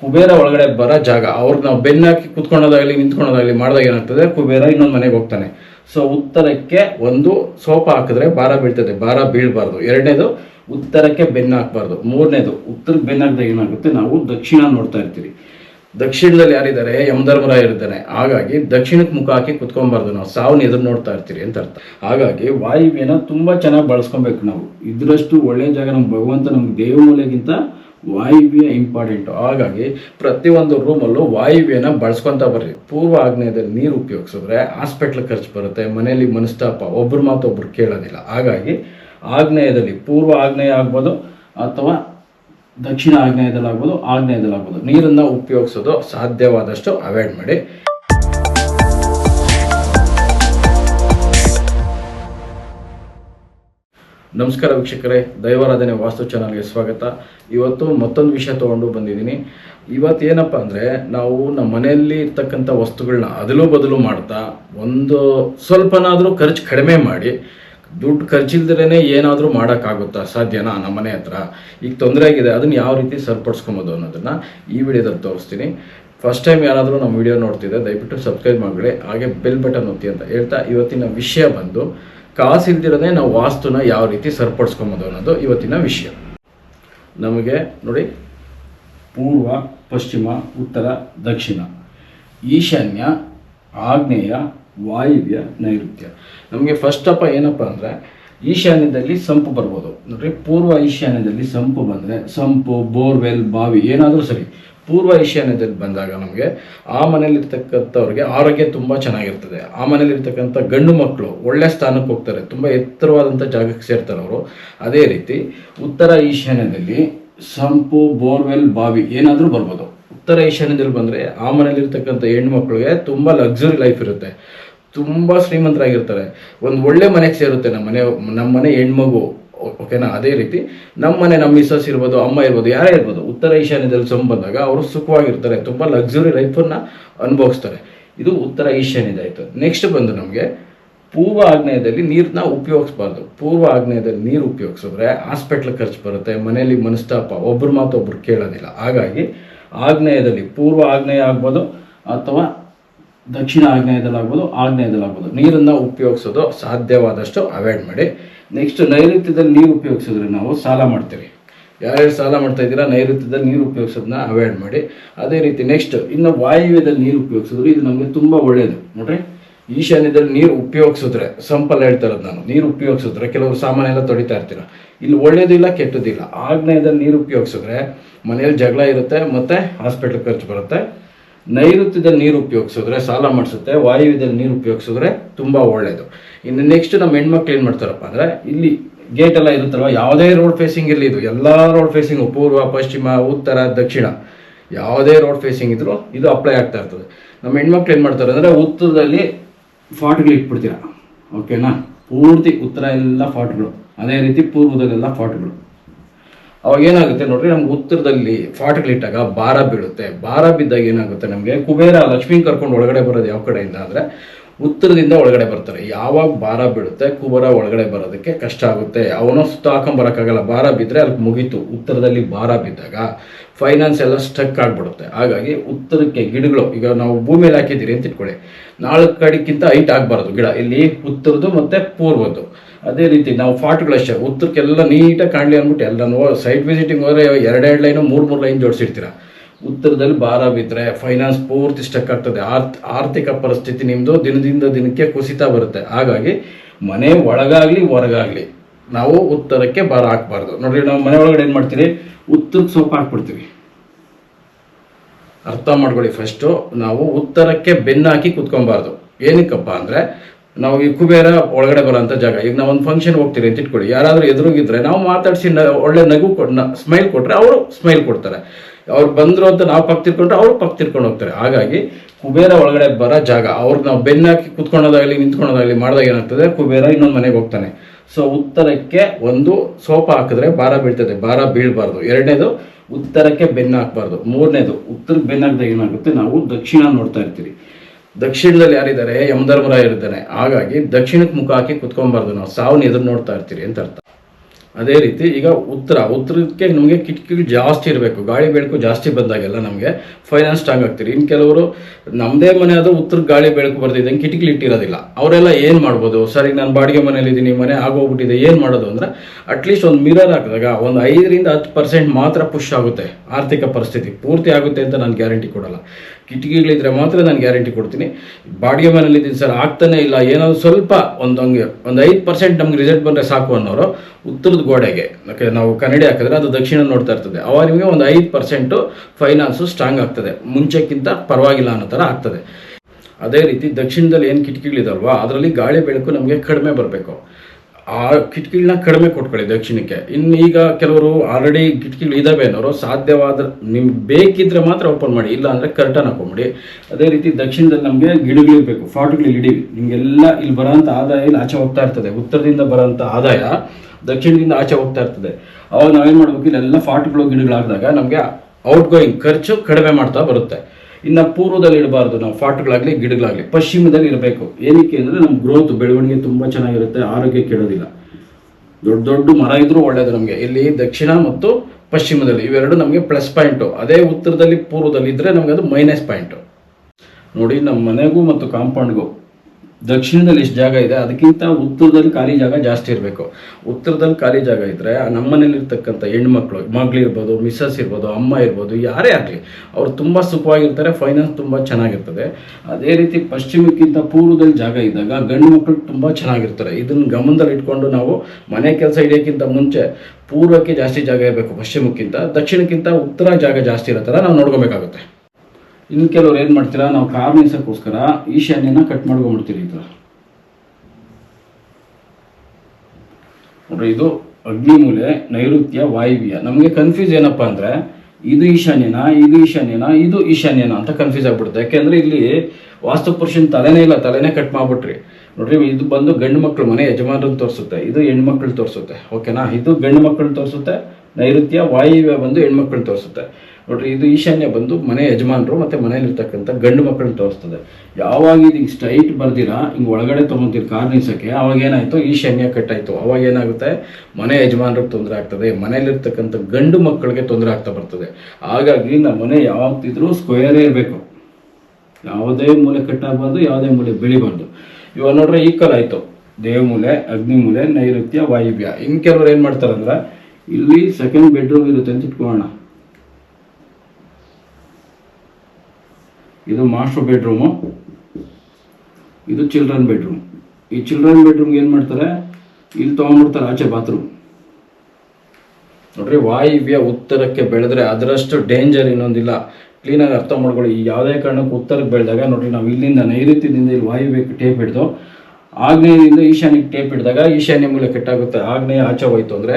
ಕುಬೇರ ಒಳಗಡೆ ಬರೋ ಜಾಗ ಅವ್ರಿಗೆ ನಾವು ಬೆನ್ನಾಕಿ ಕುತ್ಕೊಳ್ಳೋದಾಗಲಿ, ನಿಂತ್ಕೊಳ್ಳೋದಾಗಲಿ ಮಾಡಿದಾಗ ಏನಾಗ್ತದೆ? ಕುಬೇರ ಇನ್ನೊಂದು ಮನೆಗೆ ಹೋಗ್ತಾನೆ. ಸೊ ಉತ್ತರಕ್ಕೆ ಒಂದು ಸೋಪ ಹಾಕಿದ್ರೆ ಭಾರ ಬೀಳ್ತದೆ. ಭಾರ ಬೀಳಬಾರ್ದು. ಎರಡನೇದು, ಉತ್ತರಕ್ಕೆ ಬೆನ್ನ ಹಾಕಬಾರ್ದು. ಮೂರನೇದು ಉತ್ತರಕ್ಕೆ ಬೆನ್ನು ಏನಾಗುತ್ತೆ? ನಾವು ದಕ್ಷಿಣ ನೋಡ್ತಾ ಇರ್ತೀವಿ. ದಕ್ಷಿಣದಲ್ಲಿ ಯಾರಿದ್ದಾರೆ? ಯಮಧರ್ಮರಾಯ ಇರ್ತಾನೆ. ಹಾಗಾಗಿ ದಕ್ಷಿಣಕ್ಕೆ ಮುಖ ಹಾಕಿ ಕುತ್ಕೊಬಾರ್ದು ನಾವು. ಸಾವನ್ನ ಎದುರು ನೋಡ್ತಾ ಇರ್ತೀರಿ ಅಂತ ಅರ್ಥ. ಹಾಗಾಗಿ ವಾಯುವ್ಯನ ತುಂಬ ಚೆನ್ನಾಗಿ ಬಳಸ್ಕೊಬೇಕು ನಾವು. ಇದರಷ್ಟು ಒಳ್ಳೆಯ ಜಾಗ ನಮ್ಮ ಭಗವಂತ ನಮ್ಗೆ ದೇವಮೂಲೆಗಿಂತ ವಾಯುವ್ಯ ಇಂಪಾರ್ಟೆಂಟು. ಹಾಗಾಗಿ ಪ್ರತಿಯೊಂದು ರೂಮಲ್ಲೂ ವಾಯುವ್ಯನ ಬಳಸ್ಕೊಂತ ಬರ್ರಿ. ಪೂರ್ವ ಆಗ್ನೇಯದಲ್ಲಿ ನೀರು ಉಪಯೋಗಿಸಿದ್ರೆ ಹಾಸ್ಪಿಟ್ಲ್ ಖರ್ಚು ಬರುತ್ತೆ, ಮನೆಯಲ್ಲಿ ಮನಸ್ತಾಪ, ಒಬ್ರು ಮಾತು ಒಬ್ರು ಕೇಳೋದಿಲ್ಲ. ಹಾಗಾಗಿ ಆಗ್ನೇಯದಲ್ಲಿ, ಪೂರ್ವ ಆಗ್ನೇಯ ಆಗ್ಬೋದು ಅಥವಾ ದಕ್ಷಿಣ ಆಗ್ನೇಯದಲ್ಲಿ ಆಗ್ಬೋದು ಆಗ್ನೇಯದಲ್ಲಿ ಆಗ್ಬೋದು ನೀರನ್ನು ಉಪಯೋಗಿಸೋದು ಸಾಧ್ಯವಾದಷ್ಟು ಅವಾಯ್ಡ್ ಮಾಡಿ. ನಮಸ್ಕಾರ ವೀಕ್ಷಕರೇ, ದೈವಾರಾಧನೆ ವಾಸ್ತು ಚಾನಲ್ಗೆ ಸ್ವಾಗತ. ಇವತ್ತು ಮತ್ತೊಂದು ವಿಷಯ ತೊಗೊಂಡು ಬಂದಿದ್ದೀನಿ. ಇವತ್ತು ಏನಪ್ಪ ಅಂದರೆ, ನಾವು ನಮ್ಮ ಮನೆಯಲ್ಲಿ ಇರ್ತಕ್ಕಂಥ ವಸ್ತುಗಳನ್ನ ಅದಲು ಬದಲು ಮಾಡ್ತಾ, ಒಂದು ಸ್ವಲ್ಪನಾದರೂ ಖರ್ಚು ಕಡಿಮೆ ಮಾಡಿ, ದುಡ್ಡು ಖರ್ಚಿಲ್ದ್ರೇ ಏನಾದರೂ ಮಾಡೋಕ್ಕಾಗುತ್ತಾ ಸಾಧ್ಯನಾ ನಮ್ಮ ಮನೆ ಹತ್ರ? ಈಗ ತೊಂದರೆ ಆಗಿದೆ, ಅದನ್ನು ಯಾವ ರೀತಿ ಸರಿಪಡಿಸ್ಕೊಬೋದು ಅನ್ನೋದನ್ನು ಈ ವಿಡಿಯೋದಲ್ಲಿ ತೋರಿಸ್ತೀನಿ. ಫಸ್ಟ್ ಟೈಮ್ ಯಾರಾದರೂ ನಮ್ಮ ವಿಡಿಯೋ ನೋಡ್ತಿದ್ದೆ ದಯವಿಟ್ಟು ಸಬ್ಸ್ಕ್ರೈಬ್ ಮಾಡಿ ಹಾಗೆ ಬೆಲ್ ಬಟನ್ ಒತ್ತಿ ಅಂತ ಹೇಳ್ತಾ ಇವತ್ತಿನ ವಿಷಯ ಬಂದು ಕಾಸಿಲ್ದಿರದೆ ನಾವು ವಾಸ್ತುನ ಯಾವ ರೀತಿ ಸರಿಪಡಿಸ್ಕೊಬೋದು ಅನ್ನೋದು ಇವತ್ತಿನ ವಿಷಯ. ನಮಗೆ ನೋಡಿ, ಪೂರ್ವ, ಪಶ್ಚಿಮ, ಉತ್ತರ, ದಕ್ಷಿಣ, ಈಶಾನ್ಯ, ಆಗ್ನೇಯ, ವಾಯುವ್ಯ, ನೈಋತ್ಯ. ನಮಗೆ ಫಸ್ಟ್ ಅಪ್ಪ ಏನಪ್ಪ ಅಂದರೆ, ಈಶಾನ್ಯದಲ್ಲಿ ಸಂಪು ಬರ್ಬೋದು. ನೋಡ್ರಿ ಪೂರ್ವ ಈಶಾನ್ಯದಲ್ಲಿ ಸಂಪು ಬಂದರೆ, ಸಂಪು, ಬೋರ್ವೆಲ್, ಬಾವಿ ಏನಾದರೂ ಸರಿ ಪೂರ್ವ ಈಶಾನ್ಯದಲ್ಲಿ ಬಂದಾಗ ನಮಗೆ ಆ ಮನೇಲಿರ್ತಕ್ಕಂಥವ್ರಿಗೆ ಆರೋಗ್ಯ ತುಂಬ ಚೆನ್ನಾಗಿರ್ತದೆ. ಆ ಮನೇಲಿರ್ತಕ್ಕಂಥ ಗಂಡು ಮಕ್ಕಳು ಒಳ್ಳೆ ಸ್ಥಾನಕ್ಕೆ ಹೋಗ್ತಾರೆ. ತುಂಬ ಎತ್ತರವಾದಂಥ ಜಾಗಕ್ಕೆ ಸೇರ್ತಾರೆ ಅವರು. ಅದೇ ರೀತಿ ಉತ್ತರ ಈಶಾನ್ಯದಲ್ಲಿ ಸಂಪು, ಬೋರ್ವೆಲ್, ಬಾವಿ ಏನಾದರೂ ಬರ್ಬೋದು. ಉತ್ತರ ಈಶಾನ್ಯದಲ್ಲಿ ಬಂದರೆ ಆ ಮನೇಲಿರ್ತಕ್ಕಂಥ ಮಕ್ಕಳಿಗೆ ತುಂಬ ಲಕ್ಸುರಿ ಲೈಫ್ ಇರುತ್ತೆ. ತುಂಬ ಶ್ರೀಮಂತರಾಗಿರ್ತಾರೆ. ಒಂದು ಒಳ್ಳೆ ಮನೆಗೆ ಸೇರುತ್ತೆ ನಮ್ಮ ಮನೆ ನಮ್ಮ ಮನೆ ಹೆಣ್ಮಗು. ಓಕೆನಾ ಅದೇ ರೀತಿ ನಮ್ಮನೆ ನಮ್ಮ ಮಿಸಸ್ ಇರ್ಬೋದು, ಅಮ್ಮ ಇರ್ಬೋದು, ಯಾರೇ ಇರ್ಬೋದು, ಉತ್ತರ ಈಶಾನ್ಯದಲ್ಲಿ ಸೊಂಬ ಬಂದಾಗ ಅವರು ಸುಖವಾಗಿರ್ತಾರೆ, ತುಂಬ ಲಕ್ಸುರಿ ಲೈಫನ್ನು ಅನುಭವಿಸ್ತಾರೆ. ಇದು ಉತ್ತರ ಈಶಾನ್ಯದಾಯಿತು ನೆಕ್ಸ್ಟ್ ಬಂದು ನಮಗೆ ಪೂರ್ವ ಆಗ್ನೇಯದಲ್ಲಿ ನೀರನ್ನ ಉಪಯೋಗಿಸ್ಬಾರ್ದು. ಪೂರ್ವ ಆಗ್ನೇಯದಲ್ಲಿ ನೀರು ಉಪಯೋಗಿಸಿದ್ರೆ ಹಾಸ್ಪಿಟ್ಲ್ ಖರ್ಚು ಬರುತ್ತೆ, ಮನೆಯಲ್ಲಿ ಮನಸ್ತಾಪ, ಒಬ್ರು ಮಾತು ಒಬ್ರು ಕೇಳೋದಿಲ್ಲ. ಹಾಗಾಗಿ ಆಗ್ನೇಯದಲ್ಲಿ ಪೂರ್ವ ಆಗ್ನೇಯ ಆಗ್ಬೋದು ಅಥವಾ ದಕ್ಷಿಣ ಆಗ್ನೇಯದಲ್ಲಿ ಆಗ್ನೇಯದಲ್ಲಾಗ್ಬೋದು ಆಗ್ನೇಯದಲ್ಲಿ ಆಗ್ಬೋದು ನೀರನ್ನು ಉಪಯೋಗಿಸೋದು ಸಾಧ್ಯವಾದಷ್ಟು ಅವಾಯ್ಡ್ ಮಾಡಿ. ನೆಕ್ಸ್ಟ್ ನೈಋತ್ಯದಲ್ಲಿ ನೀರು ಉಪಯೋಗಿಸಿದ್ರೆ ನಾವು ಸಾಲ ಮಾಡ್ತೀವಿ. ಯಾರ್ಯಾರು ಸಾಲ ಮಾಡ್ತಾ ಇದ್ದೀರಾ, ನೈಋತ್ಯದಲ್ಲಿ ನೀರು ಉಪಯೋಗಿಸೋದನ್ನ ಅವಾಯ್ಡ್ ಮಾಡಿ. ಅದೇ ರೀತಿ ನೆಕ್ಸ್ಟ್ ಇನ್ನು ವಾಯುವ್ಯದಲ್ಲಿ ನೀರು ಉಪಯೋಗಿಸಿದ್ರು ಇದು ನಮಗೆ ತುಂಬ ಒಳ್ಳೆಯದು ನೋಡ್ರಿ, ಈಶಾನ್ಯದಲ್ಲಿ ನೀರು ಉಪಯೋಗಿಸಿದ್ರೆ ಸಂಪಲ್ ಹೇಳ್ತಾ ಇರೋದು ನಾನು, ನೀರು ಉಪಯೋಗಿಸಿದ್ರೆ ಕೆಲವರು ಸಾಮಾನೆಲ್ಲ ತೊಡಿತಾ ಇರ್ತೀರ. ಇಲ್ಲಿ ಒಳ್ಳೇದಿಲ್ಲ, ಕೆಟ್ಟದಿಲ್ಲ. ಆಗ್ನೇಯದಲ್ಲಿ ನೀರು ಉಪಯೋಗಿಸಿದ್ರೆ ಮನೆಯಲ್ಲಿ ಜಗಳ ಇರುತ್ತೆ, ಮತ್ತೆ ಹಾಸ್ಪಿಟ್ಲ್ ಖರ್ಚು ಬರುತ್ತೆ. ನೈಋತ್ಯದಲ್ಲಿ ನೀರು ಉಪಯೋಗಿಸಿದ್ರೆ ಸಾಲ ಮಾಡಿಸುತ್ತೆ, ವಾಯುವ್ಯದಲ್ಲಿ ನೀರು ಉಪಯೋಗಿಸಿದ್ರೆ ತುಂಬ ಒಳ್ಳೆಯದು ಇನ್ನು ನೆಕ್ಸ್ಟ್ ನಮ್ಮ ಹೆಣ್ಮಕ್ಳು ಏನು ಮಾಡ್ತಾರಪ್ಪ ಅಂದರೆ, ಇಲ್ಲಿ ಗೇಟ್ ಎಲ್ಲ ಇರುತ್ತಲ್ವ, ಯಾವುದೇ ರೋಡ್ ಫೇಸಿಂಗ್ ಇರಲಿ ಇದು. ಎಲ್ಲ ರೋಡ್ ಫೇಸಿಂಗು ಪೂರ್ವ, ಪಶ್ಚಿಮ, ಉತ್ತರ, ದಕ್ಷಿಣ, ಯಾವುದೇ ರೋಡ್ ಫೇಸಿಂಗ್ ಇದ್ರು ಇದು ಅಪ್ಲೈ ಆಗ್ತಾ ಇರ್ತದೆ. ನಮ್ಮ ಹೆಣ್ಮಕ್ಳು ಏನು ಮಾಡ್ತಾರೆ ಅಂದರೆ, ಉತ್ತರದಲ್ಲಿ ಫಾಟ್ಗಳು ಇಟ್ಬಿಡ್ತೀರ. ಓಕೆನಾ ಪೂರ್ತಿ ಉತ್ತರ ಎಲ್ಲ ಫಾಟ್ಗಳು ಅದೇ ರೀತಿ ಪೂರ್ವದಲ್ಲೆಲ್ಲ ಫಾಟ್ಗಳು ಅವಾಗ ಏನಾಗುತ್ತೆ ನೋಡ್ರಿ, ನಮ್ಗೆ ಉತ್ತರದಲ್ಲಿ ಫಾಟ್ಗಳಿಟ್ಟಾಗ ಭಾರ ಬೀಳುತ್ತೆ. ಭಾರ ಬಿದ್ದಾಗ ಏನಾಗುತ್ತೆ ನಮಗೆ, ಕುಬೇರ ಲಕ್ಷ್ಮೀ ಕರ್ಕೊಂಡು ಒಳಗಡೆ ಬರೋದು ಯಾವ ಕಡೆಯಿಂದ ಅಂದರೆ ಉತ್ತರದಿಂದ ಒಳಗಡೆ ಬರ್ತಾರೆ. ಯಾವಾಗ ಭಾರ ಬೀಳುತ್ತೆ ಕುಬರ ಒಳಗಡೆ ಬರೋದಕ್ಕೆ ಕಷ್ಟ ಆಗುತ್ತೆ. ಅವನು ಸುತ್ತ ಹಾಕೊಂಬರೋಕ್ಕಾಗಲ್ಲ ಭಾರ ಬಿದ್ದರೆ ಅಲ್ಲಿ ಮುಗೀತು. ಉತ್ತರದಲ್ಲಿ ಭಾರ ಬಿದ್ದಾಗ ಫೈನಾನ್ಸ್ ಎಲ್ಲ ಸ್ಟಕ್ ಆಗಿಬಿಡುತ್ತೆ. ಹಾಗಾಗಿ ಉತ್ತರಕ್ಕೆ ಗಿಡಗಳು, ಈಗ ನಾವು ಭೂಮಿಯಲ್ಲಿ ಹಾಕಿದ್ದೀರಿ ಅಂತ ಇಟ್ಕೊಳ್ಳಿ. ನಾಲ್ಕು ಕಡೆಗಿಂತ ಹೈಟ್ ಆಗಬಾರ್ದು ಗಿಡ. ಇಲ್ಲಿ ಉತ್ತರದ್ದು ಮತ್ತು ಪೂರ್ವದ್ದು. ಅದೇ ರೀತಿ ನಾವು ಫಾಟ್ಗಳಷ್ಟೇ ಉತ್ತರಕ್ಕೆಲ್ಲ ನೀಟಾಗಿ ಕಾಣಲಿ ಅಂದ್ಬಿಟ್ಟು ಎಲ್ಲನೂ ಸೈಟ್ ವಿಸಿಟಿಂಗ್ ಹೋದರೆ ಎರಡೆರಡು ಲೈನು ಮೂರು ಮೂರು ಲೈನ್ ಜೋಡಿಸಿರ್ತೀರ. ಉತ್ತರದಲ್ಲಿ ಭಾರ ಬಿದ್ದರೆ ಫೈನಾನ್ಸ್ ಪೂರ್ತಿ ಸ್ಟಕ್ ಆಗ್ತದೆ. ಆರ್ಥಿಕ ಪರಿಸ್ಥಿತಿ ನಿಮ್ಮದು ದಿನದಿಂದ ದಿನಕ್ಕೆ ಕುಸಿತ ಬರುತ್ತೆ. ಹಾಗಾಗಿ ಮನೆ ಒಳಗಾಗಲಿ, ಹೊರಗಾಗಲಿ ನಾವು ಉತ್ತರಕ್ಕೆ ಭಾರ ಹಾಕ್ಬಾರ್ದು. ನೋಡ್ರಿ, ನಾವು ಮನೆ ಒಳಗಡೆ ಏನು ಮಾಡ್ತೀವಿ ಉತ್ತರಕ್ಕೆ ಸೊಪ್ಪು ಹಾಕ್ಬಿಡ್ತೀವಿ. ಅರ್ಥ ಮಾಡ್ಕೊಳ್ಳಿ ಫಸ್ಟು ನಾವು ಉತ್ತರಕ್ಕೆ ಬೆನ್ನು ಹಾಕಿ ಕುತ್ಕೊಬಾರ್ದು ಏನಕ್ಕಪ್ಪ ಅಂದರೆ, ನಾವು ಈ ಕುಬೇರ ಒಳಗಡೆ ಬರೋಂಥ ಜಾಗ. ಈಗ ನಾವು ಒಂದು ಫಂಕ್ಷನ್ ಹೋಗ್ತೀರಿ ಅಂತ ಇಟ್ಕೊಳ್ಳಿ. ಯಾರಾದರೂ ಎದುರುಗಿದ್ರೆ ನಾವು ಮಾತಾಡಿಸಿ ಒಳ್ಳೆ ನಗು ಕೊಡ್ ಸ್ಮೈಲ್ ಕೊಟ್ಟರೆ ಅವರು ಸ್ಮೈಲ್ ಕೊಡ್ತಾರೆ. ಅವ್ರು ಬಂದರು ಅಂತ ನಾವು ಪಕ್ಕ ತಿರ್ಕೊಂಡ್ರೆ ಅವ್ರು ಪಕ್ಕ ತಿರ್ಕೊಂಡು ಹೋಗ್ತಾರೆ. ಹಾಗಾಗಿ ಕುಬೇರ ಒಳಗಡೆ ಬರೋ ಜಾಗ ಅವ್ರಿಗೆ ನಾವು ಬೆನ್ನಾಕಿ ಕುತ್ಕೊಳ್ಳೋದಾಗಲಿ ನಿಂತ್ಕೊಳ್ಳೋದಾಗಲಿ ಮಾಡಿದಾಗ ಏನಾಗ್ತದೆ? ಕುಬೇರ ಇನ್ನೊಂದು ಮನೆಗೆ ಹೋಗ್ತಾನೆ. ಸೊ ಉತ್ತರಕ್ಕೆ ಒಂದು ಸೋಪ ಹಾಕಿದ್ರೆ ಭಾರ ಬೀಳ್ತದೆ. ಭಾರ ಬೀಳಬಾರ್ದು. ಎರಡನೇದು, ಉತ್ತರಕ್ಕೆ ಬೆನ್ನು ಹಾಕಬಾರ್ದು. ಮೂರನೇದು, ಉತ್ತರಕ್ಕೆ ಬೆನ್ನು ಏನಾಗುತ್ತೆ? ನಾವು ದಕ್ಷಿಣ ನೋಡ್ತಾ ಇರ್ತೀವಿ. ದಕ್ಷಿಣದಲ್ಲಿ ಯಾರಿದ್ದಾರೆ? ಯಮಧರ್ಮರಾಯ ಇರ್ತಾನೆ ಹಾಗಾಗಿ ದಕ್ಷಿಣಕ್ಕೆ ಮುಖ ಹಾಕಿ ಕುತ್ಕೊಬಾರ್ದು. ನಾವು ಸಾವನ್ನ ಎದುರು ನೋಡ್ತಾ ಇರ್ತೀರಿ ಅಂತ ಅರ್ಥ. ಅದೇ ರೀತಿ ಈಗ ಉತ್ತರ, ಉತ್ತರಕ್ಕೆ ನಮಗೆ ಕಿಟಕಿಗಳು ಜಾಸ್ತಿ ಇರಬೇಕು. ಗಾಳಿ ಬೆಳಕು ಜಾಸ್ತಿ ಬಂದಾಗೆಲ್ಲ ನಮಗೆ ಫೈನಾನ್ಸ್ ಸ್ಟ್ರಾಂಗ್ ಆಗ್ತೀರಿ. ಇನ್ನು ಕೆಲವರು ನಮ್ಮದೇ ಮನೆ ಅದು ಉತ್ತರ ಗಾಳಿ ಬೆಳಕು ಬರ್ತಿದ್ದಂಗೆ ಕಿಟಕಿಲಿ ಇಟ್ಟಿರೋದಿಲ್ಲ. ಅವರೆಲ್ಲ ಏನು ಮಾಡ್ಬೋದು? ಸರಿ, ನಾನು ಬಾಡಿಗೆ ಮನೇಲಿ ಇದ್ದೀನಿ ಮನೆ ಆಗೋಗ್ಬಿಟ್ಟಿದೆ, ಏನು ಮಾಡೋದು ಅಂದರೆ ಅಟ್ಲೀಸ್ಟ್ ಒಂದು ಮಿರರ್ ಹಾಕಿದಾಗ ಒಂದು ಐದರಿಂದ ಹತ್ತು ಪರ್ಸೆಂಟ್ ಮಾತ್ರ ಪುಷ್ ಆಗುತ್ತೆ ಆರ್ಥಿಕ ಪರಿಸ್ಥಿತಿ. ಪೂರ್ತಿ ಆಗುತ್ತೆ ಅಂತ ನಾನು ಗ್ಯಾರಂಟಿ ಕೊಡಲ್ಲ. ಕಿಟಕಿಗಳಿದ್ರೆ ಮಾತ್ರ ನಾನು ಗ್ಯಾರಂಟಿ ಕೊಡ್ತೀನಿ. ಬಾಡಿಗೆ ಮನೇಲಿ ಇದ್ದೀನಿ ಸರ್, ಆಗ್ತಾನೆ ಇಲ್ಲ. ಏನಾದ್ರು ಸ್ವಲ್ಪ ಒಂದು ಒಂದು ಐದು ಪರ್ಸೆಂಟ್ ನಮ್ಗೆ ರಿಸಲ್ಟ್ ಬಂದರೆ ಸಾಕು ಅನ್ನೋರು ಉತ್ತರದ ಗೋಡೆಗೆ ಯಾಕೆ ನಾವು ಕನ್ನಡಿ ಹಾಕಿದ್ರೆ ಅದು ದಕ್ಷಿಣ ನೋಡ್ತಾ ಇರ್ತದೆ. ಅವಾಗ ನಿಮಗೆ ಒಂದು ಐದು ಪರ್ಸೆಂಟು ಫೈನಾನ್ಸು ಸ್ಟ್ರಾಂಗ್ ಆಗ್ತದೆ. ಮುಂಚೆಕ್ಕಿಂತ ಪರವಾಗಿಲ್ಲ ಅನ್ನೋ ಥರ ಆಗ್ತದೆ. ಅದೇ ರೀತಿ ದಕ್ಷಿಣದಲ್ಲಿ ಏನು ಕಿಟಕಿಗಳಿದಾವಲ್ವಾ, ಅದರಲ್ಲಿ ಗಾಳಿ ಬೆಳಕು ನಮಗೆ ಕಡಿಮೆ ಬರಬೇಕು. ಆ ಕಿಟಕಿಗಳನ್ನ ಕಡಿಮೆ ಕೊಟ್ಕೊಳ್ಳಿ ದಕ್ಷಿಣಕ್ಕೆ. ಇನ್ನು ಈಗ ಕೆಲವರು ಆಲ್ರೆಡಿ ಕಿಟಕಿಗಳು ಇದ್ದಾವೆ ಅನ್ನೋರು ಸಾಧ್ಯವಾದ, ನಿಮ್ಗೆ ಬೇಕಿದ್ರೆ ಮಾತ್ರ ಓಪನ್ ಮಾಡಿ, ಇಲ್ಲ ಅಂದರೆ ಕರ್ಟನ್ ಹಾಕೊಂಬಿಡಿ. ಅದೇ ರೀತಿ ದಕ್ಷಿಣದಲ್ಲಿ ನಮಗೆ ಗಿಡಗಳಿರ್ಬೇಕು ಫಾಟ್ಗಳು ಇಡೀವಿ ನಿಮಗೆಲ್ಲ ಇಲ್ಲಿ ಬರೋಂಥ ಆದಾಯ ಇಲ್ಲಿ ಆಚೆ ಹೋಗ್ತಾ ಇರ್ತದೆ. ಉತ್ತರದಿಂದ ಬರೋಂಥ ಆದಾಯ ದಕ್ಷಿಣದಿಂದ ಆಚೆ ಹೋಗ್ತಾ ಇರ್ತದೆ. ಅವಾಗ ನಾವೇನು ಮಾಡಬೇಕು, ಇಲ್ಲೆಲ್ಲ ಫಾಟ್ಗಳು ಗಿಡಗಳಾಗಿದಾಗ ನಮಗೆ ಔಟ್ ಗೋಯಿಂಗ್ ಖರ್ಚು ಕಡಿಮೆ ಮಾಡ್ತಾ ಬರುತ್ತೆ. ಇನ್ನು ಪೂರ್ವದಲ್ಲಿ ಇಡಬಾರ್ದು, ನಾವು ಫಾಟ್ಗಳಾಗಲಿ, ಗಿಡಗಳಾಗಲಿ. ಪಶ್ಚಿಮದಲ್ಲಿ ಇರಬೇಕು. ಏನಕ್ಕೆ ಅಂದರೆ ನಮ್ಮ ಗ್ರೋತ್ ಬೆಳವಣಿಗೆ ತುಂಬ ಚೆನ್ನಾಗಿರುತ್ತೆ, ಆರೋಗ್ಯ ಕೆಡೋದಿಲ್ಲ. ದೊಡ್ಡ ದೊಡ್ಡ ಮರ ಇದ್ರೂ ಒಳ್ಳೆಯದು ನಮಗೆ. ಇಲ್ಲಿ ದಕ್ಷಿಣ ಮತ್ತು ಪಶ್ಚಿಮದಲ್ಲಿ ಇವೆರಡು ನಮಗೆ ಪ್ಲಸ್ ಪಾಯಿಂಟು ಅದೇ ಉತ್ತರದಲ್ಲಿ, ಪೂರ್ವದಲ್ಲಿ ಇದ್ದರೆ ನಮಗೆ ಅದು ಮೈನಸ್ ಪಾಯಿಂಟು ನೋಡಿ ನಮ್ಮ ಮನೆಗೂ ಮತ್ತು ಕಾಂಪೌಂಡ್ಗೂ ದಕ್ಷಿಣದಲ್ಲಿ ಎಷ್ಟು ಜಾಗ ಇದೆ, ಅದಕ್ಕಿಂತ ಉತ್ತರದಲ್ಲಿ ಖಾಲಿ ಜಾಗ ಜಾಸ್ತಿ ಇರಬೇಕು. ಉತ್ತರದಲ್ಲಿ ಖಾಲಿ ಜಾಗ ಇದ್ದರೆ ನಮ್ಮನೇಲಿರ್ತಕ್ಕಂಥ ಹೆಣ್ಮಕ್ಳು ಮಗಳಿರ್ಬೋದು ಮಿಸ್ಸಸ್ ಇರ್ಬೋದು, ಅಮ್ಮ ಇರ್ಬೋದು, ಯಾರೇ ಆಗಲಿ, ಅವ್ರು ತುಂಬ ಸುಖವಾಗಿರ್ತಾರೆ ಫೈನಾನ್ಸ್ ತುಂಬ ಚೆನ್ನಾಗಿರ್ತದೆ. ಅದೇ ರೀತಿ ಪಶ್ಚಿಮಕ್ಕಿಂತ ಪೂರ್ವದಲ್ಲಿ ಜಾಗ ಇದ್ದಾಗ ಗಂಡು ಮಕ್ಕಳು ತುಂಬ ಚೆನ್ನಾಗಿರ್ತಾರೆ. ಇದನ್ನು ಗಮನದಲ್ಲಿ ಇಟ್ಕೊಂಡು ನಾವು ಮನೆ ಕೆಲಸ ಹಿಡಿಯೋಕ್ಕಿಂತ ಮುಂಚೆ ಪೂರ್ವಕ್ಕೆ ಜಾಸ್ತಿ ಜಾಗ ಇರಬೇಕು, ಪಶ್ಚಿಮಕ್ಕಿಂತ. ದಕ್ಷಿಣಕ್ಕಿಂತ ಉತ್ತರ ಜಾಗ ಜಾಸ್ತಿ ಇರೋ ಥರ ನಾವು ನೋಡ್ಕೊಬೇಕಾಗುತ್ತೆ. ಇನ್ನು ಕೆಲವ್ರು ಏನು ಮಾಡ್ತೀರಾ, ನಾವು ಕಾರ್ ನಿಲ್ಸೋಕ್ಕೋಸ್ಕರ ಈಶಾನ್ಯನ ಕಟ್ ಮಾಡ್ಕೊಂಡ್ಬಿಡ್ತೀರಿ ಈ ಥರ ನೋಡ್ರಿ, ಇದು ಅಗ್ನಿಮೂಲೆ ನೈಋತ್ಯ, ವಾಯುವ್ಯ. ನಮಗೆ ಕನ್ಫ್ಯೂಸ್ ಏನಪ್ಪ ಅಂದರೆ, ಇದು ಈಶಾನ್ಯನ ಇದು ಈಶಾನ್ಯನ ಇದು ಈಶಾನ್ಯನ ಅಂತ ಕನ್ಫ್ಯೂಸ್ ಆಗ್ಬಿಡುತ್ತೆ. ಯಾಕೆಂದ್ರೆ ಇಲ್ಲಿ ವಾಸ್ತು ಪುರುಷನ ತಲೆನೇ ಇಲ್ಲ, ತಲೆನೇ ಕಟ್ ಮಾಡ್ಬಿಟ್ರಿ. ನೋಡ್ರಿ, ಇದು ಬಂದು ಗಂಡು ಮಕ್ಕಳು ಮನೆ ಯಜಮಾನರನ್ನ ತೋರಿಸುತ್ತೆ. ಇದು ಹೆಣ್ಮಕ್ಳು ತೋರಿಸುತ್ತೆ. ಓಕೆನಾ? ಇದು ಗಂಡು ಮಕ್ಕಳು ತೋರಿಸುತ್ತೆ. ನೈಋತ್ಯ, ವಾಯುವ್ಯ ಬಂದು ಹೆಣ್ಮಕ್ಳು ತೋರಿಸುತ್ತೆ. ನೋಡ್ರಿ, ಇದು ಈಶಾನ್ಯ ಬಂದು ಮನೆ ಯಜಮಾನರು ಮತ್ತೆ ಮನೆಯಲ್ಲಿರ್ತಕ್ಕಂಥ ಗಂಡು ಮಕ್ಕಳನ್ನ ತೋರಿಸ್ತದೆ. ಯಾವಾಗ ಇದು ಹಿಂಗೆ ಸ್ಟ್ರೈಟ್ ಬರ್ದಿರಾ, ಹಿಂಗೆ ಒಳಗಡೆ ತೊಗೊಂತೀರಿ ಕಾರ್ ನಿಲ್ಸಕ್ಕೆ, ಅವಾಗ ಏನಾಯಿತು? ಈಶಾನ್ಯ ಕಟ್ಟಾಯಿತು ಅವಾಗ ಏನಾಗುತ್ತೆ? ಮನೆ ಯಜಮಾನರಿಗೆ ತೊಂದರೆ ಆಗ್ತದೆ, ಮನೆಯಲ್ಲಿರ್ತಕ್ಕಂಥ ಗಂಡು ಮಕ್ಕಳಿಗೆ ತೊಂದರೆ ಆಗ್ತಾ ಬರ್ತದೆ. ಹಾಗಾಗಿ ನಮ್ಮ ಮನೆ ಯಾವತ್ತಿದ್ರೂ ಸ್ಕ್ವೇರೇ ಇರಬೇಕು. ಯಾವುದೇ ಮೂಲೆ ಕಟ್ಟಾಗಬಾರ್ದು ಯಾವುದೇ ಮೂಲೆ ಬೆಳಿಬಾರ್ದು ಇವಾಗ ನೋಡ್ರೆ ಈಕ್ವಲ್ ಆಯ್ತು. ದೇವಮೂಲೆ, ಅಗ್ನಿಮೂಲೆ, ನೈಋತ್ಯ, ವಾಯುವ್ಯ. ಇನ್ನು ಕೆಲವರು ಏನು ಮಾಡ್ತಾರಂದ್ರೆ, ಇಲ್ಲಿ ಸೆಕೆಂಡ್ ಬೆಡ್ರೂಮ್ ಇರುತ್ತೆ ಅಂತ ಇಟ್ಕೊಳ್ಳೋಣ. ಇದು ಮಾಸ್ಟರ್ ಬೆಡ್ರೂಮು ಇದು ಚಿಲ್ಡ್ರನ್ ಬೆಡ್ರೂಮ್ ಈ ಚಿಲ್ಡ್ರನ್ ಬೆಡ್ರೂಮ್ಗೆ ಏನು ಮಾಡ್ತಾರೆ? ಇಲ್ಲಿ ತೊಗೊಂಡ್ಬಿಡ್ತಾರೆ ಆಚೆ ಬಾತ್ರೂಮ್ ನೋಡ್ರಿ, ವಾಯುವ್ಯ ಉತ್ತರಕ್ಕೆ ಬೆಳೆದ್ರೆ ಅದರಷ್ಟು ಡೇಂಜರ್ ಇನ್ನೊಂದಿಲ್ಲ. ಕ್ಲೀನಾಗಿ ಅರ್ಥ ಮಾಡ್ಕೊಳ್ಳಿ ಯಾವುದೇ ಕಾರಣಕ್ಕೂ ಉತ್ತರಕ್ಕೆ ಬೆಳೆದಾಗ, ನೋಡ್ರಿ, ನಾವು ಇಲ್ಲಿಂದ ನೈಋತ್ಯದಿಂದ ಇಲ್ಲಿ ವಾಯುವ್ಯಕ್ಕೆ ಟೇಪ್ ಹಿಡಿದು ಆಗ್ನೇಯದಿಂದ ಈಶಾನ್ಯಕ್ಕೆ ಟೇಪ್ ಹಿಡಿದಾಗ ಈಶಾನ್ಯ ಮೂಲೆ ಕೆಟ್ಟಾಗುತ್ತೆ. ಆಗ್ನೇಯ ಆಚೆ ಹೋಯ್ತು ಅಂದರೆ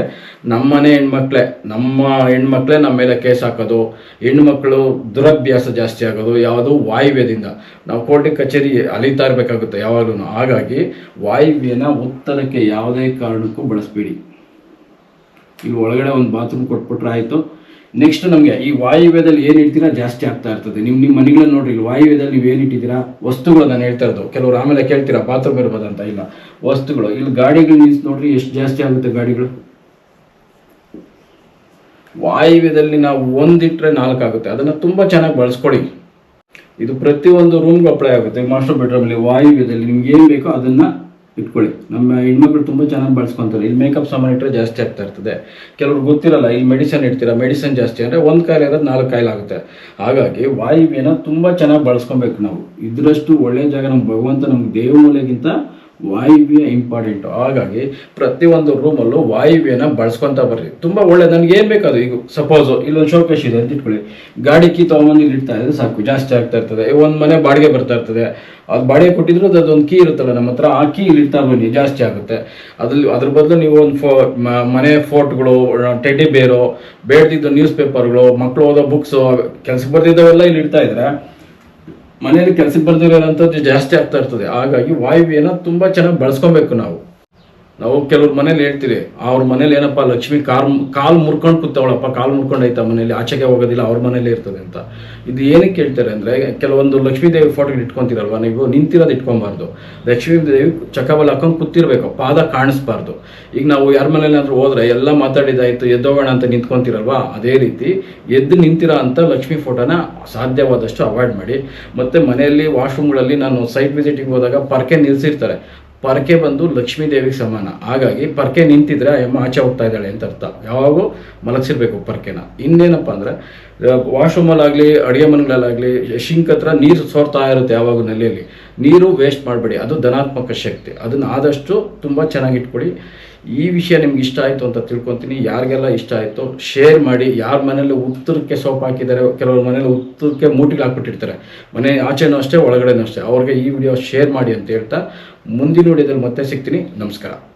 ನಮ್ಮನೆ ಹೆಣ್ಮಕ್ಳೆ, ನಮ್ಮ ಹೆಣ್ಮಕ್ಳೆ ನಮ್ಮ ಮೇಲೆ ಕೇಸ್ ಹಾಕೋದು, ಹೆಣ್ಮಕ್ಳು ದುರಭ್ಯಾಸ ಜಾಸ್ತಿ ಆಗೋದು, ಯಾವುದು ವಾಯುವ್ಯದಿಂದ. ನಾವು ಕೋರ್ಟಿಗೆ ಕಚೇರಿ ಅಲಿತಾ ಇರಬೇಕಾಗುತ್ತೆ ಯಾವಾಗಲೂ ಹಾಗಾಗಿ ವಾಯುವ್ಯನ ಉತ್ತರಕ್ಕೆ ಯಾವುದೇ ಕಾರಣಕ್ಕೂ ಬಳಸಬೇಡಿ. ಇಲ್ಲಿ ಒಳಗಡೆ ಒಂದು ಬಾತ್ರೂಮ್ ಕೊಟ್ಬಿಟ್ರೆ ಆಯಿತು. ನೆಕ್ಸ್ಟ್ ನಮಗೆ ಈ ವಾಯುವ್ಯದಲ್ಲಿ ಏನು ಇಡ್ತೀರಾ ಜಾಸ್ತಿ ಆಗ್ತಾ ಇರ್ತದೆ. ನಿಮ್ಮ ನಿಮ್ಮ ಮನೆಗಳನ್ನ ನೋಡ್ರಿ ವಾಯುವ್ಯದಲ್ಲಿ ನೀವು ಏನು ಇಟ್ಟಿದ್ದೀರಾ? ವಸ್ತುಗಳು ನಾನು ಹೇಳ್ತಾ ಇರೋದು. ಕೆಲವರು ಆಮೇಲೆ ಕೇಳ್ತೀರಾ, ಬಾತ್ರೂಮ್ ಅಂತ. ಇಲ್ಲ. ವಸ್ತುಗಳು. ಇಲ್ಲಿ ಗಾಡಿಗಳು ನಿಲ್ಸಿ ನೋಡ್ರಿ, ಎಷ್ಟು ಜಾಸ್ತಿ ಆಗುತ್ತೆ ಗಾಡಿಗಳು? ವಾಯುವ್ಯದಲ್ಲಿ ನಾವು ಒಂದಿಟ್ಟರೆ ನಾಲ್ಕು ಆಗುತ್ತೆ ಅದನ್ನು ತುಂಬ ಚೆನ್ನಾಗಿ ಬಳಸ್ಕೊಡಿ. ಇದು ಪ್ರತಿಯೊಂದು ರೂಮ್ಗೆ ಅಪ್ಲೈ ಆಗುತ್ತೆ. ಮಾಸ್ಟರ್ ಬೆಡ್ರೂಮಲ್ಲಿ ವಾಯುವ್ಯದಲ್ಲಿ ನಿಮ್ಗೆ ಏನು ಬೇಕೋ ಅದನ್ನು ಇಟ್ಕೊಳ್ಳಿ. ನಮ್ಮ ಹೆಣ್ಮಕ್ಳು ತುಂಬ ಚೆನ್ನಾಗಿ ಬಳಸ್ಕೊಂತಾರೆ. ಇಲ್ಲಿ ಮೇಕಪ್ ಸಾಮಾನು ಇಟ್ಟರೆ ಜಾಸ್ತಿ ಆಗ್ತಾ ಇರ್ತದೆ. ಕೆಲವ್ರು ಗೊತ್ತಿರಲ್ಲ, ಇಲ್ಲಿ ಮೆಡಿಸನ್ ಇಡ್ತೀರಾ? ಮೆಡಿಸನ್ ಜಾಸ್ತಿ ಅಂದರೆ ಒಂದು ಕಾಯಿಲೆ ಇರೋದು ನಾಲ್ಕು ಕಾಯಿಲೆ ಆಗುತ್ತೆ. ಹಾಗಾಗಿ ವಾಯುವ್ಯನ ತುಂಬ ಚೆನ್ನಾಗಿ ಬಳಸ್ಕೊಬೇಕು ನಾವು. ಇದರಷ್ಟು ಒಳ್ಳೆಯ ಜಾಗ ನಮ್ಮ ಭಗವಂತ ನಮ್ಗೆ ದೇವಮೂಲೆಗಿಂತ ವಾಯುವ್ಯ ಇಂಪಾರ್ಟೆಂಟು ಹಾಗಾಗಿ ಪ್ರತಿಯೊಂದು ರೂಮಲ್ಲೂ ವಾಯುವ್ಯನ ಬಳಸ್ಕೊಂತ ಬರ್ರಿ. ತುಂಬ ಒಳ್ಳೆ, ನನಗೆ ಏನು ಬೇಕಾದ್ರು ಈಗ ಸಪೋಸು ಇಲ್ಲೊಂದು ಶೋಕೇಶ್ ಇದೆ ಅಂತ ಇಟ್ಕೊಳ್ಳಿ. ಗಾಡಿ ಕೀ ತೊಗೊಂಬಂದು ಇಲ್ಲಿ ಇಡ್ತಾ ಇದ್ರೆ ಸಾಕು, ಜಾಸ್ತಿ ಆಗ್ತಾ ಇರ್ತದೆ. ಒಂದು ಮನೆ ಬಾಡಿಗೆ ಬರ್ತಾ ಇರ್ತದೆ. ಅದು ಬಾಡಿಗೆ ಕೊಟ್ಟಿದ್ರು ಅದೊಂದು ಕೀ ಇರುತ್ತಲ್ಲ ನಮ್ಮ ಹತ್ರ, ಆ ಕೀ ಇಲ್ಲಿ ಇಡ್ತಾ ಬನ್ನಿ, ಜಾಸ್ತಿ ಆಗುತ್ತೆ. ಅದ್ರಲ್ಲಿ, ಅದ್ರ ಬದಲು ನೀವು ಒಂದು ಫೋ ಮನೆ ಫೋಟೋಗಳು ಟೆಡ್ಡಿ ಬೇರು ಬೇಡದಿದ್ದ ನ್ಯೂಸ್ ಪೇಪರ್ಗಳು ಮಕ್ಕಳು ಓದೋ ಬುಕ್ಸು ಕೆಲ್ಸಕ್ಕೆ ಬರ್ದಿದ್ದವೆಲ್ಲ ಇಲ್ಲಿ ಇಡ್ತಾ ಇದ್ರೆ ಮನೆಯಲ್ಲಿ ಕೆಲಸಕ್ಕೆ ಬರ್ದಿರೋಂಥದ್ದು ಜಾಸ್ತಿ ಆಗ್ತಾ ಇರ್ತದೆ. ಹಾಗಾಗಿ ವಾಯುವ್ಯನ ತುಂಬ ಚೆನ್ನಾಗಿ ಬಳಸ್ಕೊಬೇಕು ನಾವು. ನಾವು ಕೆಲವ್ರ ಮನೇಲಿ ಹೇಳ್ತೀವಿ, ಅವ್ರ ಮನೇಲಿ ಏನಪ್ಪ ಲಕ್ಷ್ಮಿ ಕಾರ್ ಕಾಲು ಮುರ್ಕೊಂಡು ಕೂತವಳಪ್ಪ, ಕಾಲು ಮುರ್ಕೊಂಡೈತ ಮನೇಲಿ, ಆಚೆಗೆ ಹೋಗೋದಿಲ್ಲ, ಅವ್ರ ಮನೇಲಿ ಇರ್ತದೆ ಅಂತ. ಇದು ಏನಕ್ಕೆ ಹೇಳ್ತಾರೆ ಅಂದರೆ, ಕೆಲವೊಂದು ಲಕ್ಷ್ಮೀ ದೇವಿ ಫೋಟೋ ಇಟ್ಕೊಂತೀರಲ್ವ, ನೀವು ನಿಂತಿರೋದು ಇಟ್ಕೊಬಾರ್ದು. ಲಕ್ಷ್ಮೀ ದೇವಿ ಚಕಬಲ್ ಹಾಕೊಂಡು ಕೂತಿರ್ಬೇಕು ಪಾದ ಕಾಣಿಸ್ಬಾರ್ದು. ಈಗ ನಾವು ಯಾರ ಮನೇಲಾದ್ರೂ ಹೋದ್ರೆ, ಎಲ್ಲ ಮಾತಾಡಿದಾಯ್ತು, ಎದ್ದೋಗೋಣ ಅಂತ ನಿಂತ್ಕೊಂತೀರಲ್ವ, ಅದೇ ರೀತಿ ಎದ್ದು ನಿಂತಿರೋ ಅಂತ ಲಕ್ಷ್ಮಿ ಫೋಟೋನ ಸಾಧ್ಯವಾದಷ್ಟು ಅವಾಯ್ಡ್ ಮಾಡಿ. ಮತ್ತೆ ಮನೆಯಲ್ಲಿ ವಾಶ್ರೂಮ್ಗಳಲ್ಲಿ ನಾನು ಸೈಟ್ ವಿಸಿಟಿಂಗ್ ಹೋದಾಗ ಪರ್ಕೆ ನಿಲ್ಸಿರ್ತಾರೆ. ಪರ್ಕೆ ಬಂದು ಲಕ್ಷ್ಮೀ ದೇವಿಗೆ ಸಮಾನ. ಹಾಗಾಗಿ ಪರ್ಕೆ ನಿಂತಿದ್ರೆ ಅಮ್ಮ ಆಚೆ ಹೋಗ್ತಾ ಇದ್ದಾಳೆ ಅಂತ ಅರ್ಥ. ಯಾವಾಗೂ ಮಲಗಿಸಿರ್ಬೇಕು ಪರಕೆನ. ಇನ್ನೇನಪ್ಪ ಅಂದರೆ ವಾಶ್ರೂಮಲ್ಲಾಗಲಿ, ಅಡುಗೆ ಮನೆಗಳಲ್ಲಾಗಲಿ, ಶಿಂಕ್ ಹತ್ರ ನೀರು ಸೋರ್ತಾ ಇರುತ್ತೆ ಯಾವಾಗ ನೆಲೆಯಲ್ಲಿ. ನೀರು ವೇಸ್ಟ್ ಮಾಡಬೇಡಿ. ಅದು ಧನಾತ್ಮಕ ಶಕ್ತಿ. ಅದನ್ನು ಆದಷ್ಟು ತುಂಬ ಚೆನ್ನಾಗಿ ಇಟ್ಕೊಳ್ಳಿ ಈ ವಿಷಯ ನಿಮ್ಗೆ ಇಷ್ಟ ಆಯಿತು ಅಂತ ತಿಳ್ಕೊತೀನಿ. ಯಾರಿಗೆಲ್ಲ ಇಷ್ಟ ಆಯಿತು ಶೇರ್ ಮಾಡಿ. ಯಾರ ಮನೇಲಿ ಉತ್ತರಕ್ಕೆ ಸೋಪ್ ಹಾಕಿದ್ದಾರೆ, ಕೆಲವರು ಮನೇಲಿ ಉತ್ತರಕ್ಕೆ ಮೂಟಿಗೆ ಹಾಕ್ಬಿಟ್ಟಿರ್ತಾರೆ. ಮನೆ ಆಚೆನೂ ಅಷ್ಟೇ, ಒಳಗಡೆನೂ ಅಷ್ಟೇ. ಅವ್ರಿಗೆ ಈ ವಿಡಿಯೋ ಶೇರ್ ಮಾಡಿ ಅಂತ ಹೇಳ್ತಾ ಮುಂದಿನ ವಿಡಿಯೋದಲ್ಲಿ ಮತ್ತೆ ಸಿಗ್ತೀನಿ. ನಮಸ್ಕಾರ.